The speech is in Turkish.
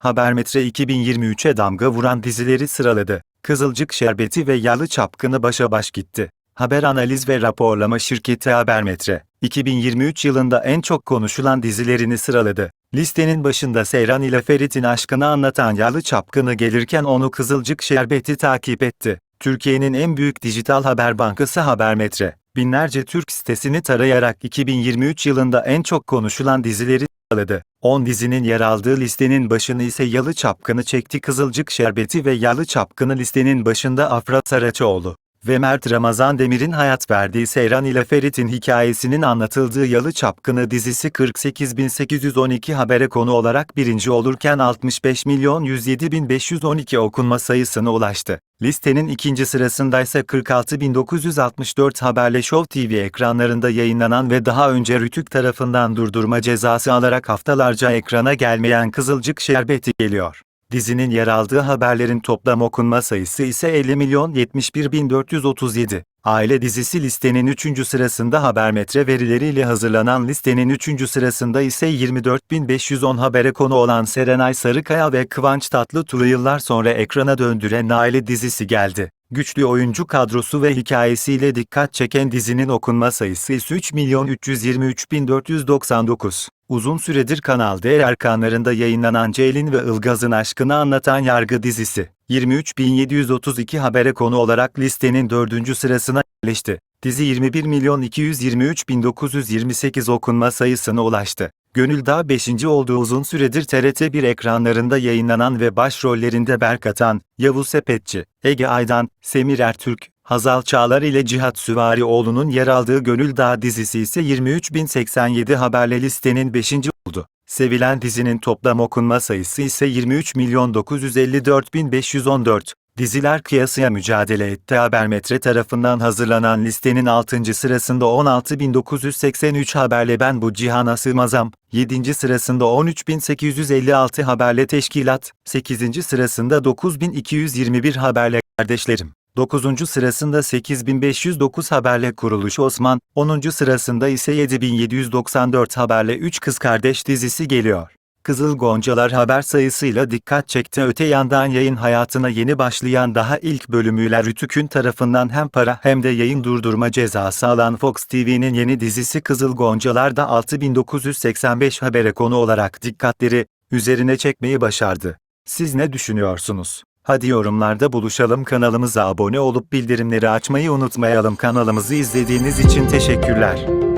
Habermetre 2023'e damga vuran dizileri sıraladı. Kızılcık Şerbeti ve Yalı Çapkını başa baş gitti. Haber analiz ve raporlama şirketi Habermetre, 2023 yılında en çok konuşulan dizilerini sıraladı. Listenin başında Seyran ile Ferit'in aşkını anlatan Yalı Çapkını gelirken onu Kızılcık Şerbeti takip etti. Türkiye'nin en büyük dijital haber bankası Habermetre, binlerce Türk sitesini tarayarak 2023 yılında en çok konuşulan dizileri sıraladı. 10 dizinin yer aldığı listenin başını ise Yalı Çapkını çekti Kızılcık Şerbeti ve Yalı Çapkını listenin başında Afra Saraçoğlu ve Mert Ramazan Demir'in hayat verdiği Seyran ile Ferit'in hikayesinin anlatıldığı Yalı Çapkını dizisi 48.812 habere konu olarak birinci olurken 65 milyon 107.512 okunma sayısına ulaştı. Listenin ikinci sırasında ise 46.964 haberle Show TV ekranlarında yayınlanan ve daha önce Rütük tarafından durdurma cezası alarak haftalarca ekrana gelmeyen Kızılcık Şerbeti geliyor. Dizinin yer aldığı haberlerin toplam okunma sayısı ise 50 milyon 71.437. Aile dizisi listenin 3. sırasında Habermetre verileriyle hazırlanan listenin 3. sırasında ise 24.510 habere konu olan Serenay Sarıkaya ve Kıvanç Tatlıtuğ'u yıllar sonra ekrana döndüren Aile dizisi geldi. Güçlü oyuncu kadrosu ve hikayesiyle dikkat çeken dizinin okunma sayısı ise 3 milyon 323.499. Uzun süredir Kanal D erkanlarında yayınlanan Ceylin ve Ilgaz'ın aşkını anlatan Yargı dizisi, 23.732 habere konu olarak listenin dördüncü sırasına yerleşti. Dizi 21 milyon 223.928 okunma sayısına ulaştı. Gönül Dağ 5. olduğu uzun süredir TRT1 ekranlarında yayınlanan ve başrollerinde Berk Atan, Yavuz Sepetçi, Ege Aydan, Semir Ertürk, Hazal Çağlar ile Cihat Süvarioğlu'nun yer aldığı Gönül Dağı dizisi ise 23.087 haberle listenin 5. oldu. Sevilen dizinin toplam okunma sayısı ise 23 milyon 954.514. Diziler kıyasıya mücadele etti. Habermetre tarafından hazırlanan listenin 6. sırasında 16.983 haberle Ben Bu Cihana Sığmazam, 7. sırasında 13.856 haberle Teşkilat, 8. sırasında 9.221 haberle Kardeşlerim. 9. sırasında 8509 haberle Kuruluş Osman, 10. sırasında ise 7794 haberle 3 Kız Kardeş dizisi geliyor. Kızıl Goncalar haber sayısıyla dikkat çekti. Öte yandan yayın hayatına yeni başlayan daha ilk bölümüyle Rütük'ün tarafından hem para hem de yayın durdurma cezası alan Fox TV'nin yeni dizisi Kızıl Goncalar da 6985 habere konu olarak dikkatleri üzerine çekmeyi başardı. Siz ne düşünüyorsunuz? Hadi yorumlarda buluşalım kanalımıza abone olup bildirimleri açmayı unutmayalım kanalımızı izlediğiniz için teşekkürler.